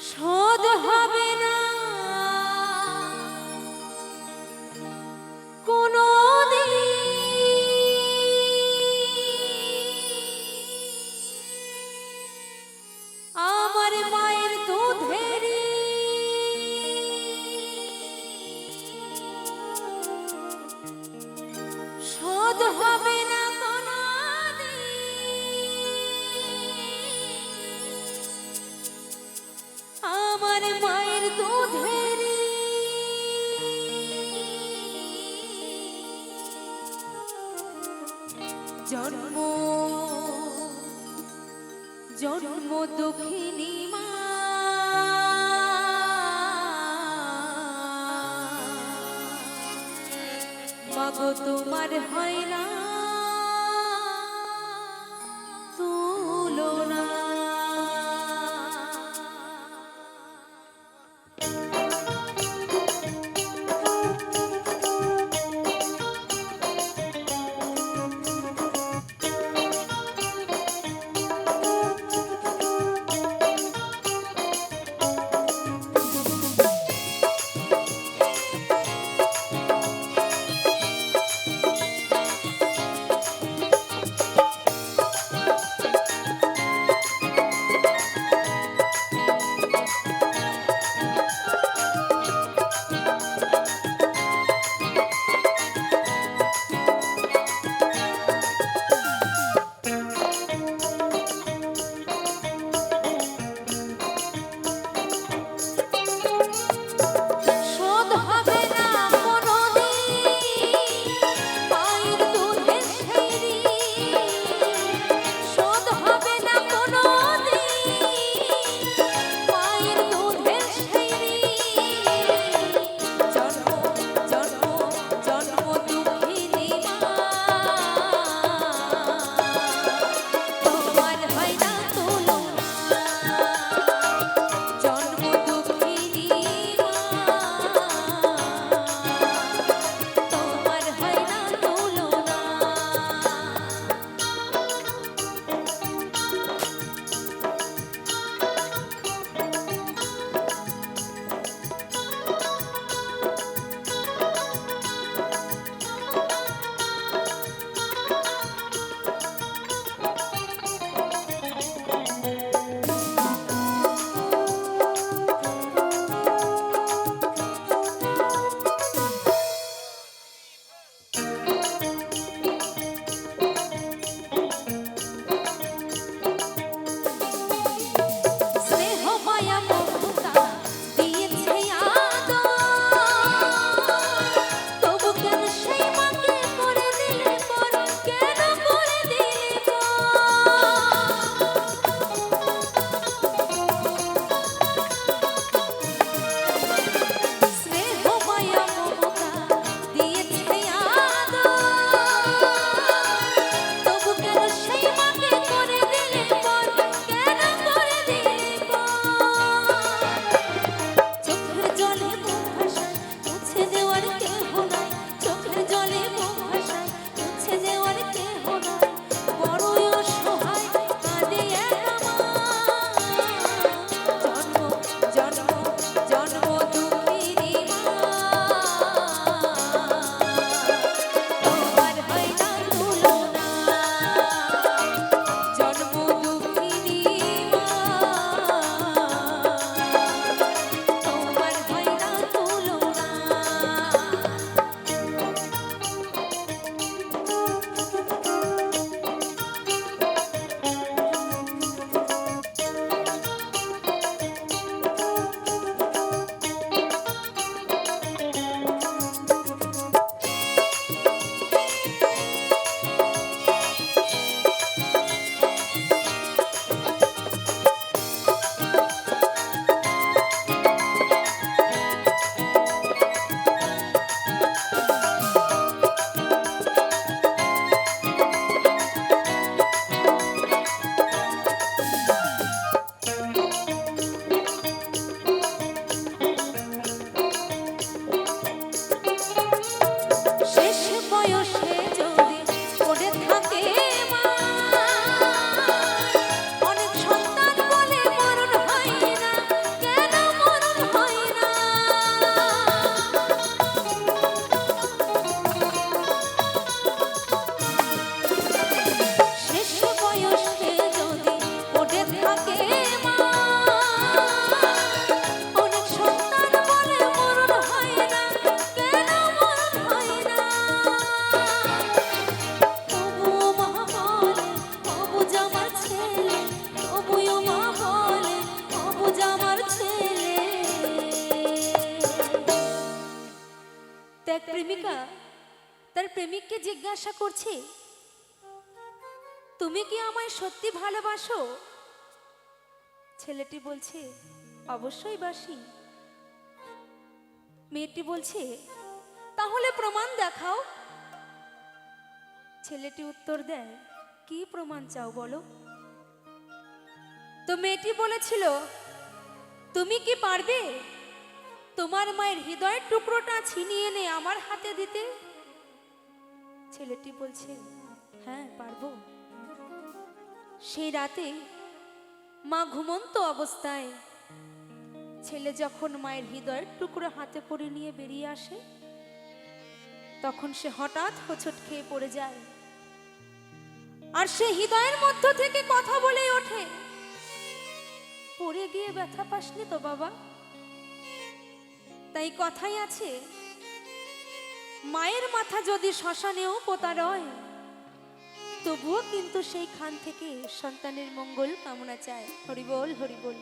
শোধ হবে কোনো মায়ের শোধ হবে জন্ম জন্ম দক্ষিণী মা। মাগো তোমার হয় না প্রেমিককে জিজ্ঞাসা করছে, তুমি কি আমায় সত্যি ভালোবাসো? ছেলেটি বলছে, অবশ্যই বাসি। মেয়েটি বলছে, তাহলে প্রমাণ দেখাও। ছেলেটি উত্তর দেয়, কি প্রমাণ চাও বলো? তো মেয়েটি বলেছিল, তুমি কি পারবে? তোমার মায়ের হৃদয়ের টুকরোটা ছিনিয়ে এনে আমার হাতে দিতে। ছেলেটি বলছে হ্যাঁ পারব। সেই রাতে মা ঘুমন্ত অবস্থায় ছেলে যখন মায়ের হৃদয়ের টুকরো হাতে করে নিয়ে বেরিয়ে আসে, তখন সে হঠাৎ হোঁচট খেয়ে পড়ে যায়। আর সে হৃদয়ের মধ্য থেকে কথা বলে ওঠে, পড়ে গিয়ে ব্যথা পাসনি তো বাবা? তাই কথাই আছে, মায়ের মাথা যদি শ্মশানেও পোতা রয়, তবুও কিন্তু সেই খান থেকে সন্তানের মঙ্গল কামনা চায়। হরিবল হরিবল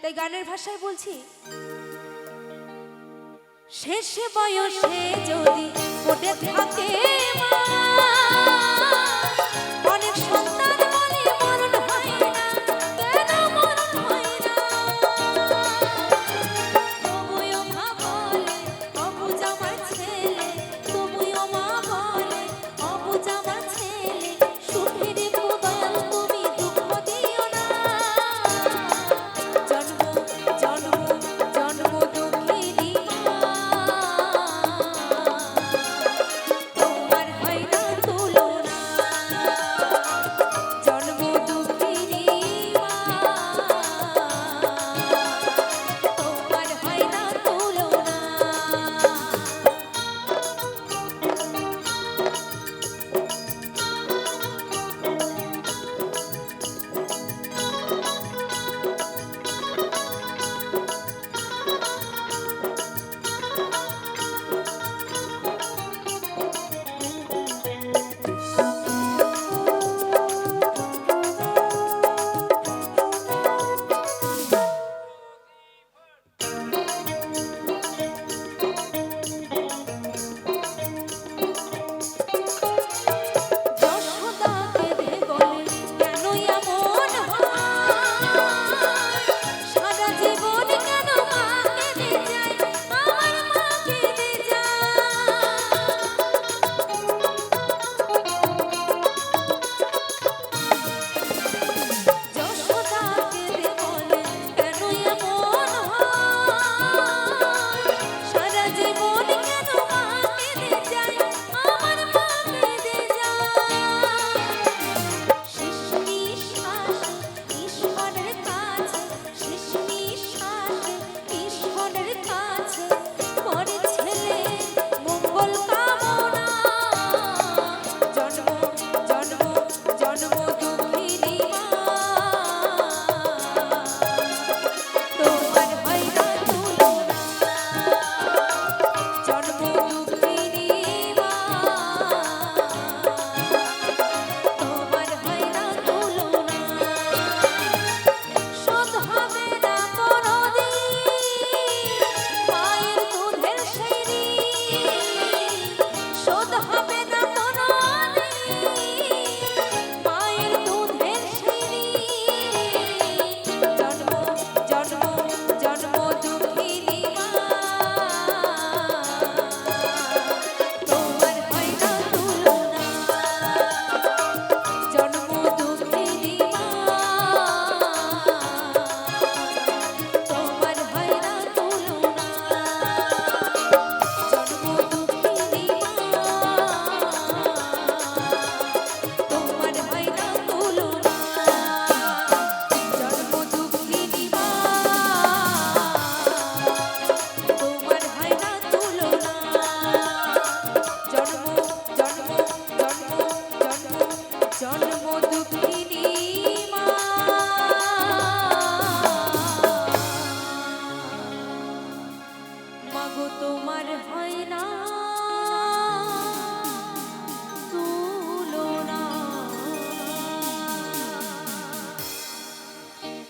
তাই গানের ভাষায় বলছি, শেষে বয়সে যদি ওটে থাকে